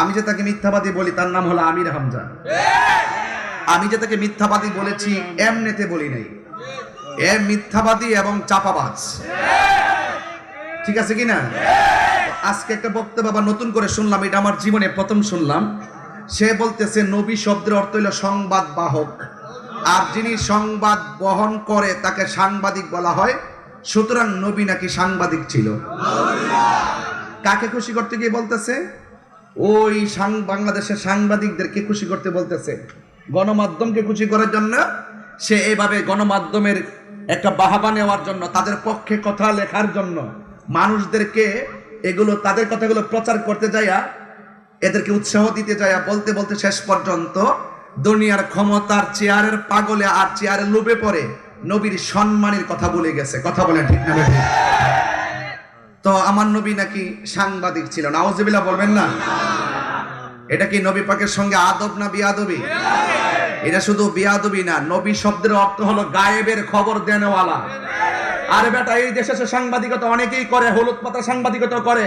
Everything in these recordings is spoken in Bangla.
আমি যে তাকে মিথ্যাবাদী বলি, তার নাম হলো আমির হামজা। আমি যে তাকে মিথ্যাবাদী বলেছি, এমনিতে বলি নাই। এ মিথ্যাবাদী এবং চাপাবাজ। ঠিক আছে কি না আজকে একটা বক্তব্য আবার নতুন করে শুনলাম, এটা আমার জীবনে প্রথম শুনলাম। সে বলতেছে, নবী শব্দের অর্থ হলো সংবাদ বাহক। আর যিনি সংবাদ বহন করে, তাকে সাংবাদিক বলা হয়। সুতরাং নবী নাকি সাংবাদিক ছিল। কাকে খুশি করতে গিয়ে বলতেছে? ওই বাংলাদেশের সাংবাদিকদেরকে খুশি করতে বলতেছে গণমাধ্যমকে খুশি করার জন্য সে এভাবে গণমাধ্যমের একটা বাহাবা নেওয়ার জন্য, তাদের পক্ষে কথা লেখার জন্য মানুষদেরকে এগুলো, তাদের কথাগুলো প্রচার করতে যাইয়া, এদেরকে উৎসাহ দিতে যাইয়া, বলতে বলতে শেষ পর্যন্ত দুনিয়ার ক্ষমতার চেয়ারের পাগলে আর চেয়ারের লোভে পড়ে নবীর সম্মানের কথা বলে গেছে কথা বলেন ঠিক না? তো আমার নবী নাকি সাংবাদিক ছিল নাওজিবিল্লাহ বলবেন না? এটা কি নবী পাকের সঙ্গে আদব না বিয়াদবি? এটা শুধু বিয়াদবি না, নবী শব্দের অর্থ হলো গায়েবের খবর দেনওয়ালা। আরে বেটা, এই দেশে সাংবাদিকতা অনেকেই করে, হলুদ পাতা সাংবাদিকতা করে।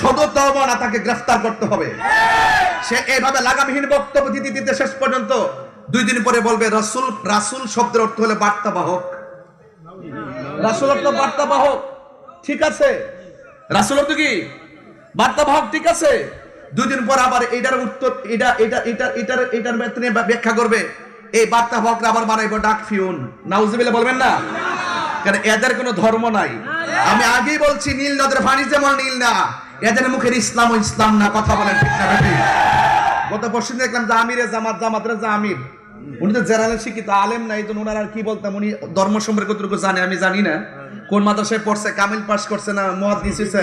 সদর তওবা না, তাকে গ্রেফতার করতে হবে। সে এইভাবে লাগামহীন বক্তব্য দিতে দিতে শেষ পর্যন্ত দুই দিন পরে বলবে, রাসূল রাসূল শব্দের অর্থ হলো অর্থ বার্তাবাহক, ঠিক আছে। কি? ঠিক আছে। দুই দিন আবার এটার উত্তর, এটা এটা এটা, এটার এটার ব্যাখ্যা করবে। এই বার্তাবাহকরা আবার বানাইবো বলবেন না? কারণ এদের কোনো ধর্ম নাই। আমি আগেই বলছি, নীল নদের পানি যেমন নীল না এদের মুখের ইসলাম ও ইসলাম না, কথা বলেন ঠিক না গত পরশু দেখলাম যে আমিরে জামাত জামাতের যে আমির। উনি তো জেনারেল শিক্ষিত, আলেম না এই জন্য আর কি বলতাম? উনি ধর্ম সম্পর্কে কতটুকু জানে আমি জানি না। কোন মাদ্রাসায় পড়ছে, কামিল পাস করছে না মহাদিস হইছে?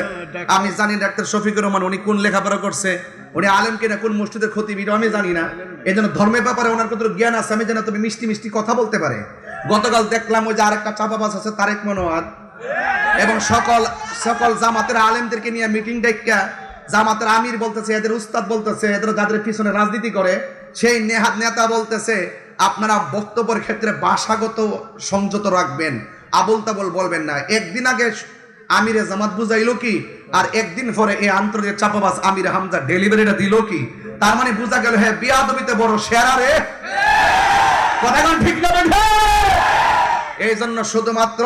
আমি জানি ডাক্তার শফিকুর রহমান, উনি কোন লেখাপড়া করছে? উনি আলেম কিনা, কোন মসজিদের ক্ষতি এটা আমি জানি না। এই জন্য ধর্মের ব্যাপারে ওনার কত জ্ঞান আছে, আমি যেন তুমি মিষ্টি মিষ্টি কথা বলতে পারে। গতকাল দেখলাম ওই যে আরেকটা চাপাবাজ আছে, তারেক মনোয়ার। এবং সকল সকল জামাতের আলেমদেরকে নিয়ে মিটিং ডেকা জামাতের আমির বলতেছে, এদের উস্তাদ বলতেছে, এদের যাদের পিছনে রাজনীতি করে, সেই নেহাত নেতা বলতেছে, আপনারা বক্তব্যের ক্ষেত্রে ভাষাগত সংযত রাখবেন আবল তাবল বলবেন না। একদিন আগে আমিরে জামাত বুঝাইলো কি, আর একদিন পরে এই আন্তর্জাতিক চাপাবাস আমির হামজা ডেলিভারিটা দিল কি? তার মানে বোঝা গেল হ্যাঁ বিয়াদবিতে বড় সেরা রে। কথা ঠিক না এই জন্য শুধুমাত্র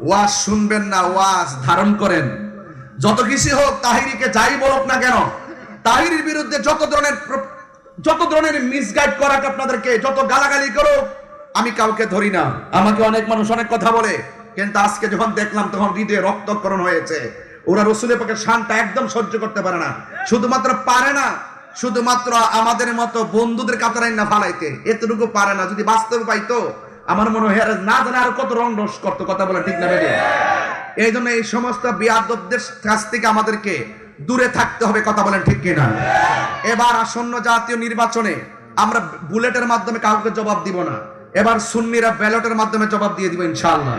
ওয়াজ শুনবেন না, ওয়াজ ধারণ করেন। যত কিছু হোক, তাহিরিকে যাই বলুক না কেন, তাহিরির বিরুদ্ধে যত ধরনের যত ধরনের মিসগাইড করাক আপনাদেরকে, যত গালাগালি করুক, আমি কাউকে ধরি না। আমাকে অনেক মানুষ অনেক কথা বলে, কিন্তু আজকে যখন দেখলাম, তখন হৃদয়ে রক্তকরণ হয়েছে। ওরা রসুলের পক্ষে শানটা একদম সহ্য করতে পারে না। শুধুমাত্র পারে না, শুধুমাত্র আমাদের মতো বন্ধুদের কাতারাই না ফালাইতে। এতটুকু পারে না, যদি বাস্তব পাইতো আমার মনে হয় না জানে আর কত রং রস করতো, কথা বলে, ঠিক না বেরিয়ে এই জন্য এই সমস্ত বিয়াদবদের কাছ থেকে আমাদেরকে দূরে থাকতে হবে, কথা বলেন ঠিক কিনা? এবার আসন্ন জাতীয় নির্বাচনে আমরা বুলেটের মাধ্যমে কাউকে জবাব দিব না। এবার সুন্নিরা ব্যালটের মাধ্যমে জবাব দিয়ে দিব, ইনশাআল্লাহ।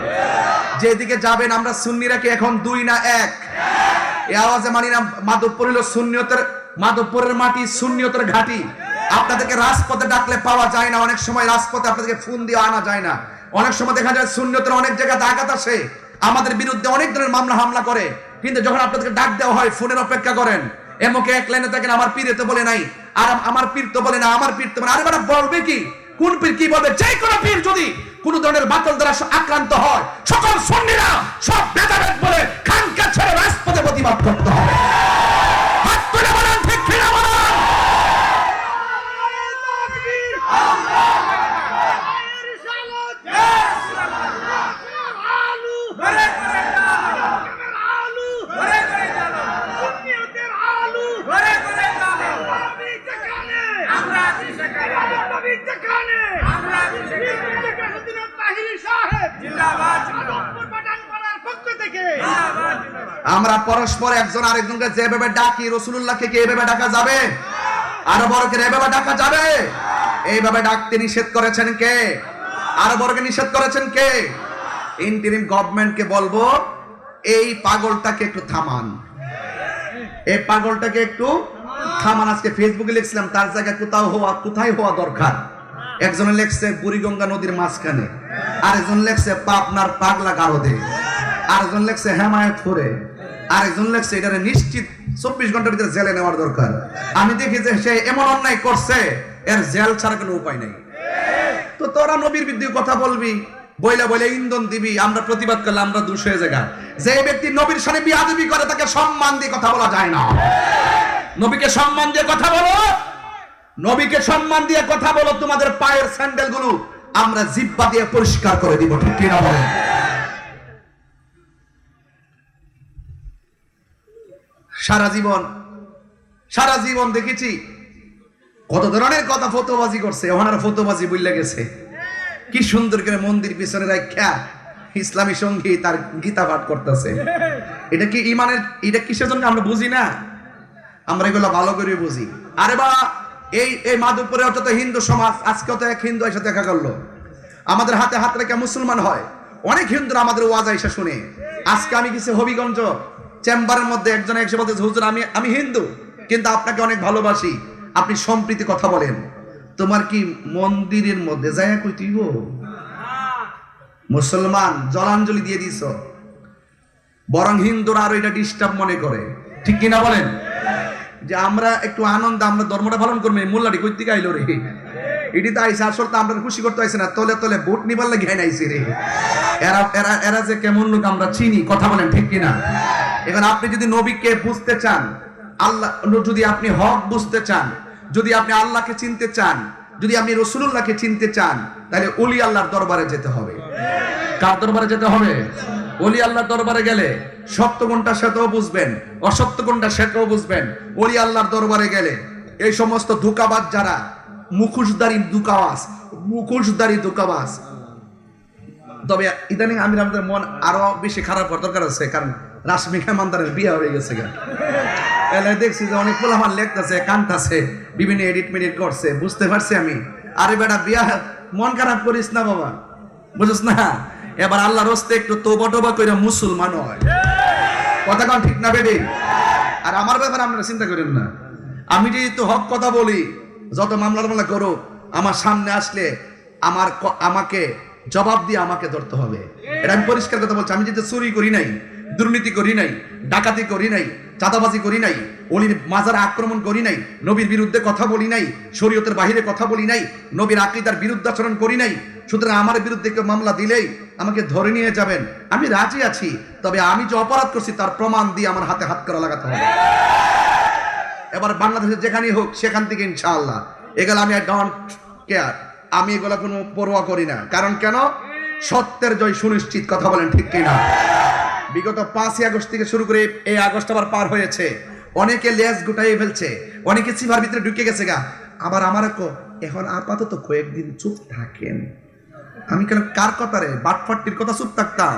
যেদিকে যাবেন আমরা সুন্নিরা কি এখন দুই না এক? এ আওয়াজে মানি না, মাধবপুর হলো শূন্যতের মাধবপুরের মাটি শূন্যতের ঘাটি। আপনাদেরকে রাজপথে ডাকলে পাওয়া যায় না। অনেক সময় রাজপথে আপনাদেরকে ফোন দিয়ে আনা যায় না। অনেক সময় দেখা যায় শূন্যতের অনেক জায়গায় আঘাত আসে। আমাদের বিরুদ্ধে অনেক ধরনের মামলা, হামলা করে। কিন্তু যখন আপনাদেরকে ডাক দেওয়া হয়, ফোনের অপেক্ষা করেন এমকে এক লাইনে থাকেন, আমার পীরে তো বলে নাই। আর আমার পীর তো বলে না, আমার পীর তো বলে আরে বেটা বলবে কি? কোন পীর কি বলবে? যে কোনো পীর যদি কোন ধরনের বাতল দ্বারা আক্রান্ত হয়, সকল সন্নিরা সব ভেদাভেদ বলে খানকা ছেড়ে রাজপথে প্রতিবাদ করতে হবে। আমরা পরস্পর একজন আরেকজনকে যেভাবে ডাকি রসুল্লাহকে কি এভাবে ডাকা যাবে? আরও বড়কে এভাবে ডাকা যাবে? এইভাবে ডাকতে নিষেধ করেছেন কে? আরও বড়কে নিষেধ করেছেন কে? ইন্টারিম গভর্নমেন্টকে বলব, এই পাগলটাকে একটু থামান। এই পাগলটাকে একটু থামান। আজকে ফেসবুকে লিখছিলাম, তার জায়গায় কোথাও হওয়া, কোথায় হওয়া দরকার? একজনে লেখছে, বুড়িগঙ্গা নদীর মাঝখানে। আরেকজন লেখছে, পাবনার পাগলা গারদে। আরেকজন লেখছে, হেমায়তপুরে। আরেকজন লেখছে, এটারে নিশ্চিত চব্বিশ ঘণ্টার ভিতরে জেলে নেওয়ার দরকার। আমি দেখি যে সে এমন অন্যায় করছে, এর জেল ছাড়া কোনো উপায় নেই। তো তোরা নবীর বিরুদ্ধে কথা বলবি, বইলা বইলে ইন্ধন দিবি, আমরা প্রতিবাদ করলে আমরা দুষ হয়ে জায়গা যে ব্যক্তি নবীর সামনে বিয়াদবি করে, তাকে সম্মান দিয়ে কথা বলা যায় না। নবীকে সম্মান দিয়ে কথা বলো। নবীকে সম্মান দিয়ে কথা বলো, তোমাদের পায়ের স্যান্ডেলগুলো আমরা জিব্বা দিয়ে পরিষ্কার করে দিব, ঠিক কিনা বলেন? সারা জীবন সারা জীবন দেখেছি। কত ধরনের কথা ফতোবাজি করছে, ওনার ফতোবাজি বললে গেছে। কি সুন্দর করে মন্দির পিছনে রাখা ইসলামী সংগীত আর গীতা পাঠ করতেছে। এটা কি ইমানের, এটা কিসের জন্য আমরা বুঝি না? আমরা এগুলো ভালো করে বুঝি। আরে বা, এই এই মাধবপুরে অর্থাৎ হিন্দু সমাজ, আজকে তো এক হিন্দু এসে দেখা করল। আমাদের হাতে হাত রেখে মুসলমান হয়। অনেক হিন্দুরা আমাদের ওয়াজ এসে শুনে। আজকে আমি কিছু হবিগঞ্জ। চেম্বারের মধ্যে একজন এসে বলতেছে হুজুর, আমি আমি হিন্দু, কিন্তু আপনাকে অনেক ভালোবাসি। আপনি সম্প্রীতি কথা বলেন। তোমার কি মন্দিরের মধ্যে যায় কই তুইব মুসলমান জলাঞ্জলি দিয়ে দিছ বরং হিন্দুরা আরও এটা ডিস্টার্ব মনে করে। ঠিক কিনা বলেন? যে আমরা একটু আনন্দ, আমরা ধর্মটা পালন করব মোল্লাটি কই থেকে আইলো রে? এটি তো আইসে, আসলে তো আমরা খুশি করতে আইসে না। তলে তলে ভোট নিবার লাগে আইসি রে। এরা এরা এরা যে কেমন লোক আমরা চিনি, কথা বলেন ঠিক কিনা? এখন আপনি যদি নবীকে বুঝতে চান, আল্লাহ, যদি আপনি হক বুঝতে চান, যদি আপনি আল্লাহকে চিনতে চান, যদি আপনি রসুল্লাহকে চিনতে চান, তাহলে অলি আল্লাহর দরবারে যেতে হবে। কার দরবারে যেতে হবে? অলি আল্লাহর দরবারে গেলে সত্য কোনটা সেটাও বুঝবেন, অসত্য কোনটা সেটাও বুঝবেন। অলি আল্লাহর দরবারে গেলে এই সমস্ত ধোকাবাজ যারা মুখোশদারি দুকাবাস মুখোশদারি দুকাবাস তবে ইদানিং আমি আমাদের মন আরও বেশি খারাপ হওয়ার দরকার আছে, কারণ রাশমিকা মান্দারের বিয়ে হয়ে গেছে গা। এলে দেখছি যে অনেক পোলা আমার লেখতেছে, কানতাছে, বিভিন্ন এডিট মেডিট করছে, বুঝতে পারছি আমি। আরে বেটা, বিয়া মন খারাপ করিস না বাবা, বুঝিস না? এবার আল্লাহর হস্তে একটু তোবা টোবা করে মুসলমান হয়। কথা কন ঠিক না বেডি আর আমার ব্যাপারে আপনারা চিন্তা করেন না। আমি যেহেতু হক কথা বলি, যত মামলা টামলা করো আমার সামনে আসলে আমার আমাকে জবাব দিয়ে আমাকে ধরতে হবে। এটা আমি পরিষ্কার কথা বলছি, আমি যেহেতু চুরি করি নাই দুর্নীতি করি নাই, ডাকাতি করি নাই, চাঁদাবাজি করি নাই, অলির মাজার আক্রমণ করি নাই, নবীর বিরুদ্ধে কথা বলি নাই, শরীয়তের বাহিরে কথা বলি নাই, নবীর আকিদার বিরুদ্ধাচরণ করি নাই, সুতরাং আমার বিরুদ্ধে কেউ মামলা দিলেই আমাকে ধরে নিয়ে যাবেন। আমি রাজি আছি, তবে আমি যে অপরাধ করছি তার প্রমাণ দিয়ে আমার হাতে হাত করা লাগাতে হবে। এবার বাংলাদেশে যেখানেই হোক, সেখান থেকে ইনশাআল্লাহ। এগুলো আমি ডোন্ট কেয়ার আমি এগুলো কোনো পরোয়া করি না। কারণ কেন? সত্যের জয় সুনিশ্চিত, কথা বলেন ঠিক কিনা। বিগত পাঁচই আগস্ট থেকে শুরু করে এই আগস্ট আবার পার হয়েছে। অনেকে লেজ গুটাই ফেলছে, অনেকে সিভার ভিতরে ঢুকে গেছে গা। আবার আমার এখন আপাতত কয়েকদিন চুপ থাকেন। আমি কেন, কার কথা রে? বাটফাট্টির কথা চুপ থাকতাম।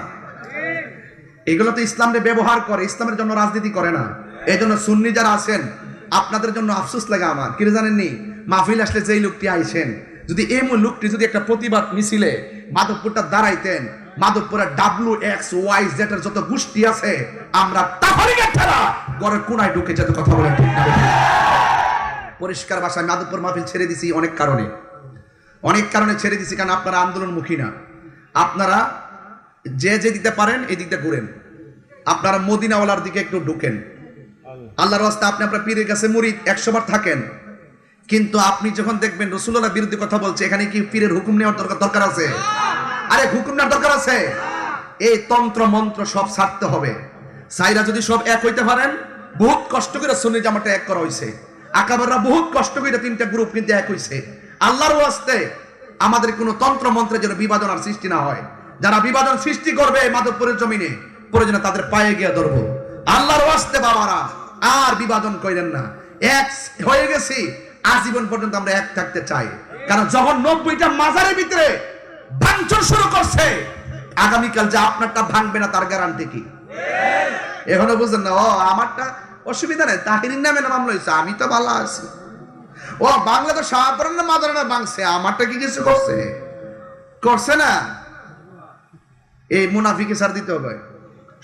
এগুলো তো ইসলামকে ব্যবহার করে, ইসলামের জন্য রাজনীতি করে না। এই জন্য সুন্নি যারা আছেন, আপনাদের জন্য আফসোস লাগে আমার। কি জানেননি? মাহফিল আসলে যেই লোকটি আইছেন, যদি এই লোকটি যদি একটা প্রতিবাদ মিছিলে মাধবপুরটা দাঁড়াইতেন মাধবপুরের এক্স ওয়াই জেড এর যত গোষ্ঠী আছে, আমরা ঘরের কোনায় ঢুকে যেতে কথা বলেন ঠিক না পরিষ্কার ভাষায় মাধবপুর মাহফিল ছেড়ে দিছি অনেক কারণে। অনেক কারণে ছেড়ে দিছি, কারণ আপনারা আন্দোলনমুখী না। আপনারা যে যে দিতে পারেন এই দিকটা ঘুরেন। আপনারা মদিনাওয়ালার দিকে একটু ঢুকেন। আল্লাহর রাস্তা আপনি আপনার পীরের কাছে মুরিদ একশো বার থাকেন। কিন্তু আপনি যখন দেখবেন রসুল্লাহ বিরুদ্ধে কথা বলছে, এখানে কি পীরের হুকুম নেওয়ার দরকার দরকার আছে? আরে হুকুম নেওয়ার দরকার আছে। এই তন্ত্র মন্ত্র সব ছাড়তে হবে। সাইরা যদি সব এক হইতে পারেন, বহুত কষ্ট করে সুন্নি জামাটা এক করা হয়েছে আকাবাররা বহুত কষ্ট করে তিনটা গ্রুপ কিন্তু এক হইছে। আল্লাহর ওয়াস্তে আমাদের কোনো তন্ত্র মন্ত্রের যেন বিভাজন আর সৃষ্টি না হয়। যারা বিভাজন সৃষ্টি করবে মাধবপুরের জমিনে প্রয়োজনে তাদের পায়ে গিয়ে ধরবো। আল্লাহর ওয়াস্তে বাবারা, আর বিভাজন করেন না। এক হয়ে গেছি, আজীবন পর্যন্ত আমরা এক থাকতে চাই। কারণ যখন নব্বইটা মাজারের ভিতরে ভাঙচুর শুরু করছে। আগামীকাল যে আপনারটা ভাঙবে না, তার গ্যারান্টি কি? এখনও বুঝলেন না, ও আমারটা অসুবিধা নেই তাহিনীর নামে নাম লইছে, আমি তো ভালো আছি। ও বাংলা তো সাহাপরেন না মাদার না বাংছে আমারটা কি কিছু করছে? করছে না? এই মুনাফিকে সার দিতে হবে।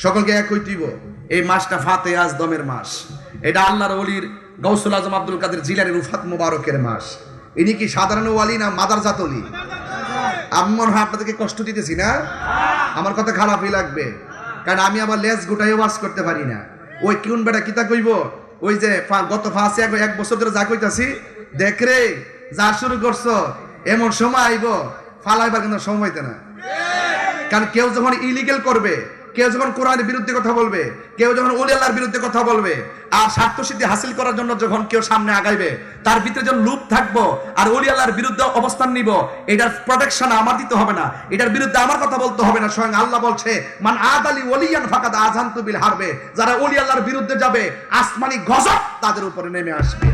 সকলকে এক হইতেইব এই মাসটা ফাতে আজ দমের মাস। এটা আল্লাহর অলির গৌসুল আজম আব্দুল কাদের জিলানি রুফাত মুবারকের মাস। ইনি কি সাধারণ ওয়ালি না মাদার জাতলি আমি হয় আপনাদেরকে কষ্ট দিতেছি না? আমার কথা খারাপই লাগবে। কারণ আমি আবার লেজ গোটাইও ওয়াশ করতে পারি না। ওই কোন বেটা কিতা কইব? ওই যে গত ফাঁসে এক বছর ধরে যা কইতাছি, দেখ রে, যা শুরু করছ, এমন সময় আইব, ফালাইবার কিন্তু সময় না। কারণ কেউ যখন ইলিগেল করবে কেউ যখন কোরআনের বিরুদ্ধে কথা বলবে, কেউ যখন ওলি আল্লাহর বিরুদ্ধে কথা বলবে, আর স্বার্থ সিদ্ধি হাসিল করার জন্য যখন কেউ সামনে আগাইবে, তার ভিতরে যখন লুপ থাকব, আর ওলি আল্লাহর বিরুদ্ধে অবস্থান নিব, এটার প্রোটেকশন আমার দিতে হবে না, এটার বিরুদ্ধে আমার কথা বলতে হবে না, স্বয়ং আল্লাহ বলছে, মান আদ আলী ওলিয়ান ফাকাদ আজান্তু বিল হারবে। যারা ওলি আল্লাহর বিরুদ্ধে যাবে, আসমানি গজব তাদের উপরে নেমে আসবে।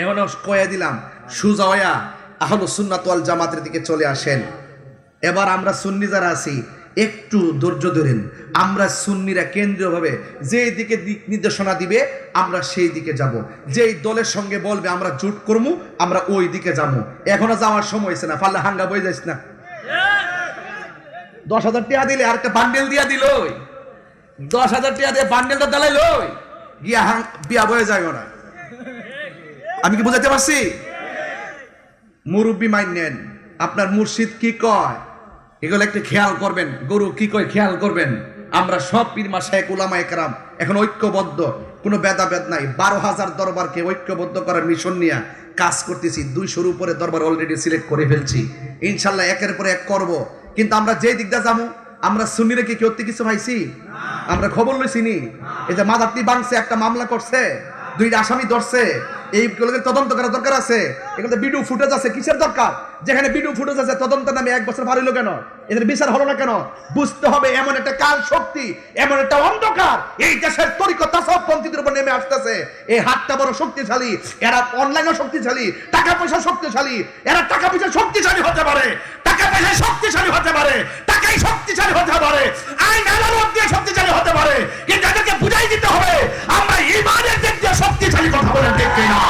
এমনও কয়ে দিলাম সুজয়া আহলু সুন্নাত জামাতের দিকে চলে আসেন। এবার আমরা সুন্নি যারা আছি একটু ধৈর্য ধরেন। আমরা সুন্নিরা কেন্দ্রীয়ভাবে যেই দিকে দিক নির্দেশনা দিবে, আমরা সেই দিকে যাব। যেই দলের সঙ্গে বলবে, আমরা জুট করব আমরা ওই দিকে যাব এখনও যাওয়ার সময় হয়েছে না পারলে হাঙ্গা বই যাইস না। দশ হাজার টাকা দিলে আর একটা বান্ডেল দিয়া দিল দশ হাজার টাকা দিয়ে বান্ডেলটা দালাইল গিয়া হাং, বিয়া বয়ে যায় ওরা আমি কি বুঝাতে পারছি? মুরব্বী মাইন নেন আপনার মুর্শিদ কি কয়? এগুলো একটু খেয়াল করবেন। গরু কি কয় খেয়াল করবেন? আমরা সব পীর মাসা এক উলামা একরাম এখন ঐক্যবদ্ধ, কোনো ভেদাভেদ নাই। বারো হাজার দরবারকে ঐক্যবদ্ধ করার মিশন নিয়ে কাজ করতেছি। দুইশোর উপরে দরবার অলরেডি সিলেক্ট করে ফেলছি। ইনশাল্লাহ একের পরে এক করব। কিন্তু আমরা যে দিকটা যাব, আমরা সুন্নিরে কি কেউ কিছু পাইছি আমরা খবর লইছি নি? এই যে মাদারটি বাংছে, একটা মামলা করছে, দুইটা আসামি ধরছে এইগুলোকে তদন্ত করার দরকার আছে। এগুলোতে ভিডিও ফুটেজ আছে, কিসের দরকার? যেখানে ভিডিও ফুটেজ আছে তদন্ত নামে এক বছর হইল কেন? এদের বিচার হলো না কেন? বুঝতে হবে এমন একটা কাল শক্তি, এমন একটা অন্ধকার এই দেশের তরিকত সব পন্থীদের উপর নেমে আসতেছে। এই হাতটা বড় শক্তিশালী, এরা অনলাইনও শক্তিশালী টাকা পয়সা শক্তিশালী, এরা টাকা পয়সা শক্তিশালী হতে পারে টাকা পয়সা শক্তিশালী হতে পারে, টাকাই শক্তিশালী হতে পারে, আইন, আদালত দিয়ে শক্তিশালী হতে পারে, কিন্তু এদেরকে বুঝাই দিতে হবে, আমরা ইমানের দিক দিয়ে শক্তিশালী কথা বলে দেখি না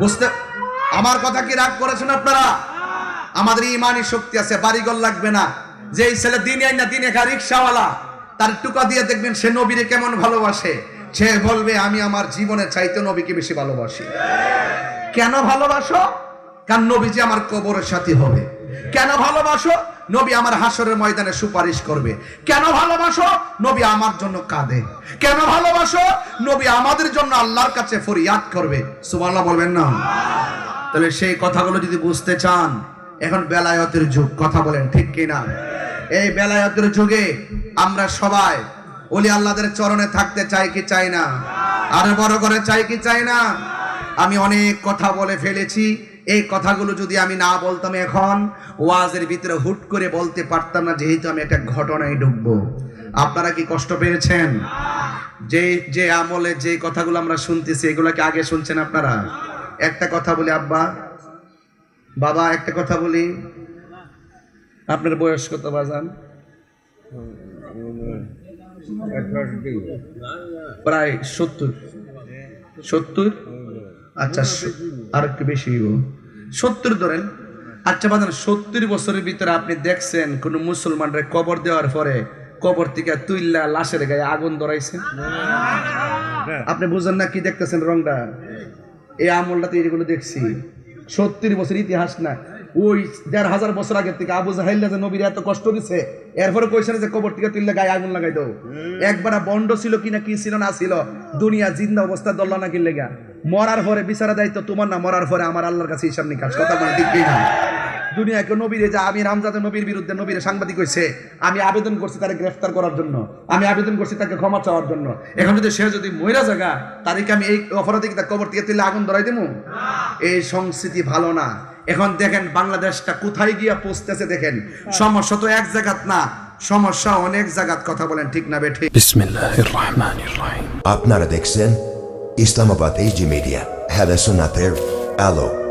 বুঝতে আমার কথা কি রাগ করেছেন আপনারা? আমাদের ইমানি শক্তি আছে, বাড়িঘর লাগবে না। যে ছেলে দিনে আইনা দিনে খা রিক্সাওয়ালা, তার টুকা দিয়ে দেখবেন সে নবীরে কেমন ভালোবাসে। সে বলবে, আমি আমার জীবনের চাইতে নবীকে বেশি ভালোবাসি। কেন ভালোবাসো? কারণ নবীজি আমার কবরের সাথী হবে। কেন ভালোবাসো? নবী আমার হাসরের ময়দানে সুপারিশ করবে। কেন ভালোবাসো? নবী আমার জন্য কাঁদে। কেন ভালোবাসো? নবী আমাদের জন্য আল্লাহর কাছে ফরিয়াদ করবে। সুবহানাল্লাহ বলবেন না? তাহলে সেই কথাগুলো যদি বুঝতে চান, এখন বেলায়তের যুগ, কথা বলেন ঠিক কিনা? এই বেলায়তের যুগে আমরা সবাই ওলি আল্লাহদের চরণে থাকতে চাই কি চাই না? আরও বড় করে চাই কি চাই না? আমি অনেক কথা বলে ফেলেছি। এই কথাগুলো যদি আমি না বলতাম এখন, ওয়াজের ভিতরে হুট করে বলতে পারতাম না, যেহেতু আমি একটা ঘটনায় ডুববো। আপনারা কি কষ্ট পেয়েছেন? যে যে আমলে যে কথাগুলো আমরা শুনতেছি, এগুলো কি আগে শুনছেন আপনারা? একটা কথা বলি, আব্বা। বাবা, একটা কথা বলি। আপনার বয়স কত, বাজান? প্রায় সত্তর। সত্তর? আচ্ছা আর একটু বেশি সত্তর ধরেন। আচ্ছা বাজান, সত্তর বছরের ভিতরে আপনি দেখছেন কোন মুসলমানরে কবর দেওয়ার পরে কবর থেকে তুইল্লা লাশের গায়ে আগুন ধরাইছে আপনি বুঝেন না কি দেখতেছেন রংটা? এই আমলটাতে এগুলো দেখছি। সত্তর বছর ইতিহাস না ওই দেড় হাজার বছর আগের থেকে আবু জাহাইল্লা যে নবীর এত কষ্ট দিছে এরপরে কইছে না যে কবর থেকে তুললে গায়ে আগুন লাগাই দাও। একবার বন্ড ছিল কিনা কি ছিল না ছিল দুনিয়া জিন্দা অবস্থা দল্লা না কিনলে গা মরার পরে বিচারা দায়িত্ব তোমার না মরার পরে আমার আল্লাহর কাছে হিসাব নিকাশ কথা মানে ঠিক না দুনিয়াকে নবীর যে আমি রামজাদের নবীর বিরুদ্ধে নবীর সাংবাদিক হয়েছে আমি আবেদন করছি তাকে গ্রেফতার করার জন্য আমি আবেদন করছি তাকে ক্ষমা চাওয়ার জন্য। এখন যদি সে যদি মহিলা জায়গা তাদেরকে আমি এই অপরাধী কবর থেকে তুলে আগুন ধরাই দেবো এই সংস্কৃতি ভালো না। এখন দেখেন বাংলাদেশটা কোথায় গিয়া পৌঁছতেছে দেখেন। সমস্যা তো এক জায়গাত না সমস্যা অনেক জায়গাত কথা বলেন ঠিক না বেঠিক বিসমিল্লাহির রহমানির রহিম আপনারা দেখছেন ইসলামাবাদ এইচডি মিডিয়া হ্যালো আলো।